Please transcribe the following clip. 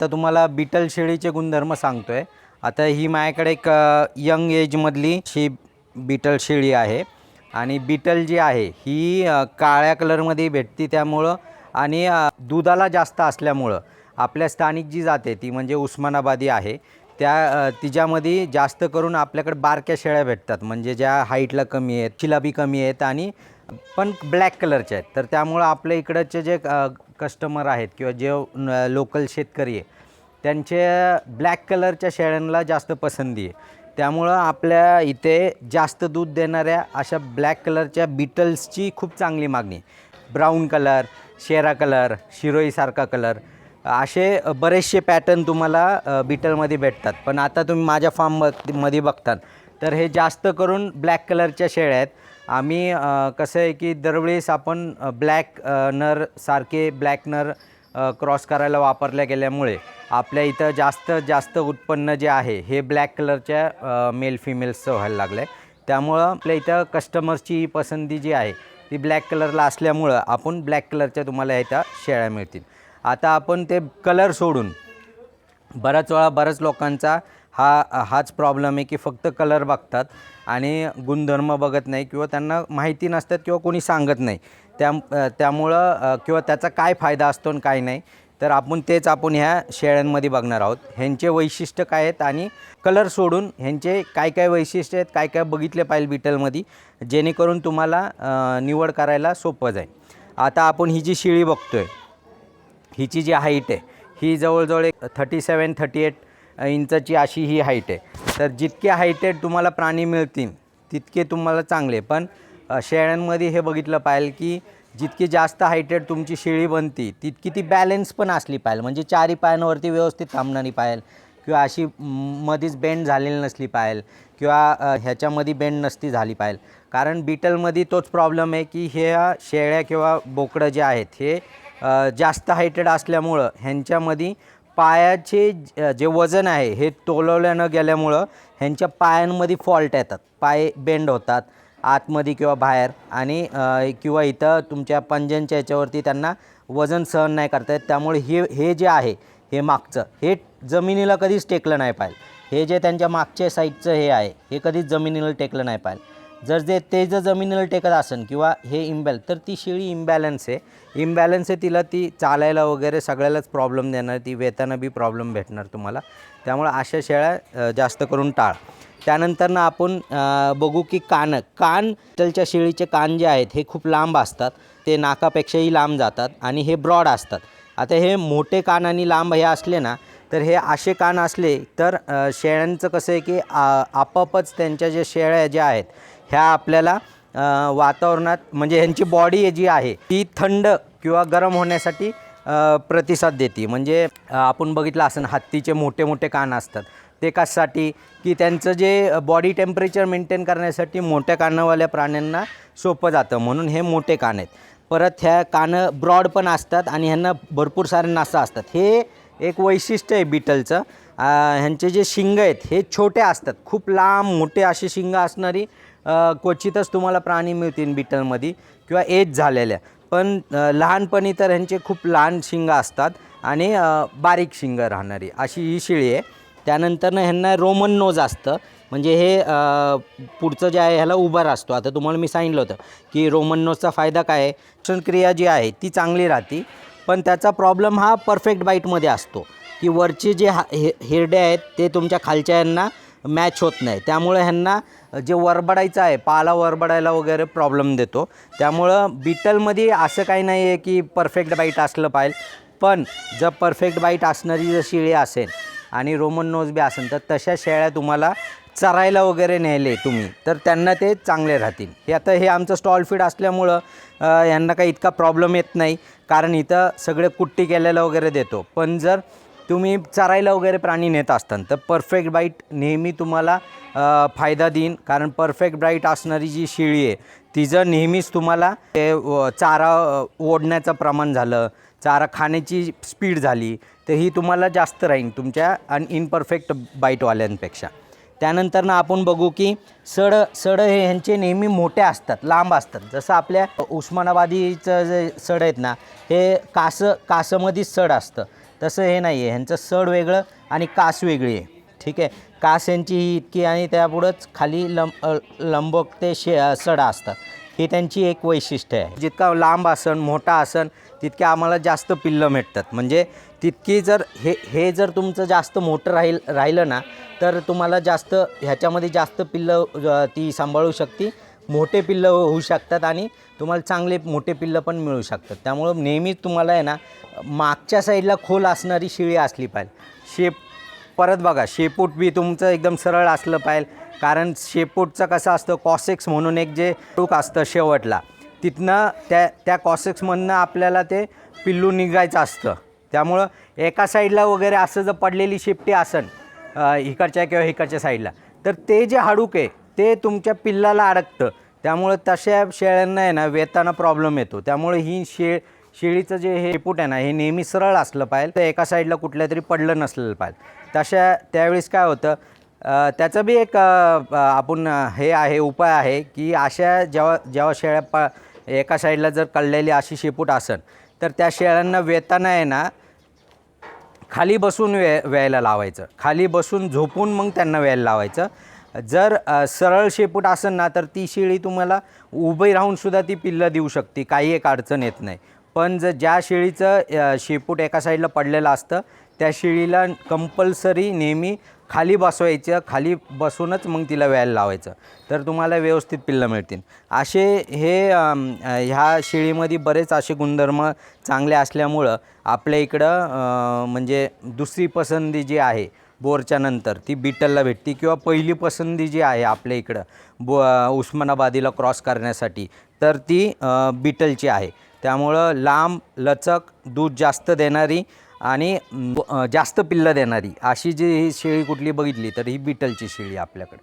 तर तुम्हाला बिटल शेळीचे गुणधर्म सांगतोय. आता ही माझ्याकडे एक यंग एजमधली ही बिटल शेळी आहे. आणि बिटल जी आहे ही काळ्या कलरमध्ये भेटते त्यामुळं आणि दुधाला जास्त असल्यामुळं आपल्या स्थानिक जी जाते ती म्हणजे उस्मानाबादी आहे. त्या तिच्यामध्ये जास्त करून आपल्याकडे बारक्या शेळ्या भेटतात. म्हणजे ज्या हाईटला कमी आहेत चिलाबी कमी आहेत आणि पण ब्लॅक कलरचे आहेत. तर त्यामुळं आपल्या इकडचे जे कस्टमर आहेत किंवा जे लोकल शेतकरी आहे त्यांचे ब्लॅक कलरच्या शेळ्यांना जास्त पसंती आहे. त्यामुळं आपल्या इथे जास्त दूध देणाऱ्या अशा ब्लॅक कलरच्या बीटल्सची खूप चांगली मागणी आहे. ब्राऊन कलर शेरा कलर शिरोईसारखा कलर असे बरेचसे पॅटर्न तुम्हाला बीटलमध्ये भेटतात. पण आता तुम्ही माझ्या फार्ममध्ये बघतात तर हे जास्त करून ब्लॅक कलरच्या शेळ्या आहेत. आम्ही कसं आहे की दरवेळेस आपण ब्लॅक नर सारखे ब्लॅक नर क्रॉस करायला वापरल्या गेल्यामुळे आपल्या इथं जास्त जास्त उत्पन्न जे आहे हे ब्लॅक कलरच्या मेल फिमेल्सचं व्हायला लागलं आहे त्यामुळं आपल्या इथं कस्टमर्सची पसंती जी आहे ती ब्लॅक कलरला असल्यामुळं आपण ब्लॅक कलरच्या तुम्हाला इथं शेळ्या मिळतील. आता आपण ते कलर सोडून बऱ्याच वेळा बऱ्याच लोकांचा हा हाच प्रॉब्लेम आहे की फक्त कलर बघतात आणि गुणधर्म बघत नाही किंवा त्यांना माहिती नसतात किंवा कोणी सांगत नाही. त्या त्यामुळं किंवा त्याचा काय फायदा असतो आणि काय नाही तर आपण तेच आपण ह्या शेळ्यांमध्ये बघणार आहोत. ह्यांचे वैशिष्ट्य काय आहेत आणि कलर सोडून ह्यांचे काय काय वैशिष्ट्य आहेत काय काय बघितले पाहिजे बिटलमध्ये जेणेकरून तुम्हाला निवड करायला सोपं जाईल. आता आपण ही जी शिळी बघतो आहे हिची जी हाईट आहे ही जवळजवळ एक थर्टी सेवन थर्टी एट इंचाची अशी ही हाईट आहे. तर जितके हायटेड तुम्हाला प्राणी मिळतील तितके तुम्हाला चांगले पण शेळ्यांमध्ये हे बघितलं पाहिजे की जितकी जास्त हायटेड तुमची शेळी बनती तितकी ती बॅलेन्स पण असली पाहिजे म्हणजे चारी पायांवरती व्यवस्थित थांबणारी पाहिजे किंवा अशी मधीच बेंड झालेली नसली पाहिजे किंवा ह्याच्यामध्ये बेंड नसती झाली पाहिजे कारण बिटलमध्ये तोच प्रॉब्लेम आहे की ह्या शेळ्या किंवा बोकडं जे आहेत हे जास्त हायटेड असल्यामुळं ह्यांच्यामध्ये पायाचे ज- जे वजन आहे हे तोलवल्या न गेल्यामुळं ह्यांच्या पायांमध्ये फॉल्ट येतात. पाय बेंड होतात आतमध्ये किंवा बाहेर. आणि किंवा इथं तुमच्या पंजांच्या याच्यावरती त्यांना वजन सहन नाही करता येत. त्यामुळे हे हे जे आहे हे मागचं हे जमिनीला कधीच टेकलं नाही पाहिजे. हे जे त्यांच्या मागच्या साईडचं हे आहे हे कधीच जमिनीला टेकलं नाही पाहिजे. जर जे ते जर जमिनीला टेकत असेल किंवा हे इम्बॅल तर ती शेळी इम्बॅलन्स आहे. इम्बॅलन्स आहे तिला ती चालायला वगैरे सगळ्यालाच प्रॉब्लेम देणार ती वेताना बी प्रॉब्लेम भेटणार तुम्हाला. त्यामुळं अशा शेळ्या जास्त करून टाळ. त्यानंतर ना आपण बघू की कान कान तलच्या शेळीचे कान जे आहेत हे खूप लांब असतात. ते नाकापेक्षाही लांब जातात आणि हे ब्रॉड असतात. आता हे मोठे कान आणि लांब हे असले ना तर हे असे कान असले तर शेळ्यांचं कसं आहे की आ- त्यांच्या ज्या शेळ्या ज्या आहेत ह्या आपल्याला वातावरणात म्हणजे ह्यांची बॉडी जी आहे ती थंड किंवा गरम होण्यासाठी प्रतिसाद देते. म्हणजे आपण बघितलं असं हत्तीचे मोठे मोठे कान असतात. ते कशासाठी? की त्यांचं जे बॉडी टेम्परेचर मेंटेन करण्यासाठी मोठ्या कानावाल्या प्राण्यांना सोपं जातं. म्हणून हे मोठे कान आहेत. परत ह्या कानं ब्रॉड पण असतात आणि ह्यांना भरपूर सारे नासा असतात. हे एक वैशिष्ट्य आहे बिटलचं. ह्यांचे जे शिंग आहेत हे छोटे असतात. खूप लांब मोठे असे शिंग असणारी क्वचितच तुम्हाला प्राणी मिळतील बिटलमध्ये किंवा एज झालेल्या. पण लहानपणी तर ह्यांचे खूप लहान शिंग असतात आणि बारीक शिंग राहणारी अशी ही शिळी आहे. त्यानंतरनं ह्यांना रोमन नोज असतं. म्हणजे हे पुढचं जे आहे ह्याला उभा असतो आता तुम्हाला मी सांगितलं होतं की रोमन नोजचा फायदा काय आहे? श्वसनक्रिया जी आहे ती चांगली राहते. पण त्याचा प्रॉब्लेम हा परफेक्ट बाईटमध्ये असतो. की वरचे जे हा हे हिरडे आहेत ते तुमच्या खालच्या यांना मॅच होत नाही. त्यामुळे ह्यांना जे वरबडायचं आहे पाला वरबडायला वगैरे प्रॉब्लेम देतो. त्यामुळं बिटलमध्ये असं काही नाही आहे की परफेक्ट बाईट असलं पाहिजे. पण जर परफेक्ट बाईट असणारी जर शेळी असेल आणि रोमन नोज बी असेल तर तशा शेळ्या तुम्हाला चरायला वगैरे नेले तुम्ही तर त्यांना ते चांगले राहतील. हे आता हे आमचं स्टॉल फीड असल्यामुळं यांना काही इतका प्रॉब्लेम येत नाही. कारण इथं सगळे कुट्टी केलेलं वगैरे देतो. पण जर तुम्ही चरायला वगैरे प्राणी नेत असताना तर परफेक्ट बाईट नेहमी तुम्हाला फायदा देईन. कारण परफेक्ट बाईट असणारी जी शिळी आहे तिचं नेहमीच तुम्हाला ते चारा ओढण्याचं प्रमाण झालं चारा खाण्याची स्पीड झाली तर ही तुम्हाला जास्त राहील तुमच्या आणि इनपरफेक्ट बाईटवाल्यांपेक्षा त्यानंतर ना आपण बघू की सड सड हे ह्यांचे नेहमी मोठे असतात लांब असतात. जसं आपल्या उस्मानाबादीचं जे सड आहेत ना हे कासं कासमध्येच सड असतं. तसं हे नाही आहे ह्यांचं सड वेगळं आणि कास वेगळी आहे. ठीक आहे? कास यांची ही इतकी आणि त्यापुढंच खाली लंब लंबक ते शे सडा असतात. ही त्यांची एक वैशिष्ट्य आहे. जितका लांब आसन मोठा आसन तितके आम्हाला जास्त पिल्लं भेटतात. म्हणजे तितकी जर हे हे जर तुमचं जास्त मोठं राहील राहिलं ना तर तुम्हाला जास्त ह्याच्यामध्ये जास्त पिल्लं ती सांभाळू शकते. मोठे पिल्लं होऊ शकतात आणि तुम्हाला चांगले मोठे पिल्लं पण मिळू शकतात. त्यामुळं नेहमीच तुम्हाला आहे ना मागच्या साईडला खोल असणारी शिळी असली पाहिजे. शेप परत बघा शेपूट बी तुमचं एकदम सरळ असलं पाहिजे. कारण शेपूटचं कसं असतं कॉसेक्स म्हणून एक जे टूक असतं शेवटला तिथनं त्या त्या कॉसेक्समधनं आपल्याला ते पिल्लू निघायचं असतं. त्यामुळं एका साईडला वगैरे असं जर पडलेली शेपटी आसन इकडच्या किंवा इकडच्या साईडला तर ते जे हाडूक आहे ते तुमच्या पिल्लाला अडकतं. त्यामुळं तशा शेळ्यांना आहे ना वेताना प्रॉब्लेम येतो. त्यामुळे ही शे शेळीचं जे हे पुट आहे ना हे नेहमी सरळ असलं पाहिजे. तर एका साईडला कुठल्या तरी पडलं नसलेलं पाहिजे. तशा त्यावेळेस काय होतं त्याचं बी एक आपण हे आहे उपाय आहे की अशा जेव्हा जेव्हा शेळ्या पा एका साईडला जर कळलेली अशी शेपूट असन तर त्या शेळ्यांना वेताना आहे ना खाली बसून वे व्यायला लावायचं. खाली बसून झोपून मग त्यांना व्यायला लावायचं. जर सरळ शेपूट असेल ना तर ती शेळी तुम्हाला उभी राहूनसुद्धा ती पिल्लं देऊ शकते. काही एक अडचण येत नाही. पण जर ज्या शेळीचं शेपूट एका साईडला पडलेलं असतं त्या शेळीला कंपल्सरी नेहमी खाली बसवायचं खाली बसूनच मग तिला व्यायला लावायचं. तर तुम्हाला व्यवस्थित पिल्लं मिळतील. असे हे ह्या शेळीमध्ये बरेच असे गुणधर्म चांगले असल्यामुळं आपल्या इकडं म्हणजे दुसरी पसंती जी आहे बोरच्या नंतर ती बिटलला भेटते किंवा पहिली पसंती जी आहे आपल्या इकडं बो उस्मानाबादीला क्रॉस करण्यासाठी तर ती बिटलची आहे. त्यामुळं लांब लचक दूध जास्त देणारी आणि जास्त पिल्लं देणारी अशी जी ही शेळी कुठली बघितली तर ही बिटलची शेळी आपल्याकडे.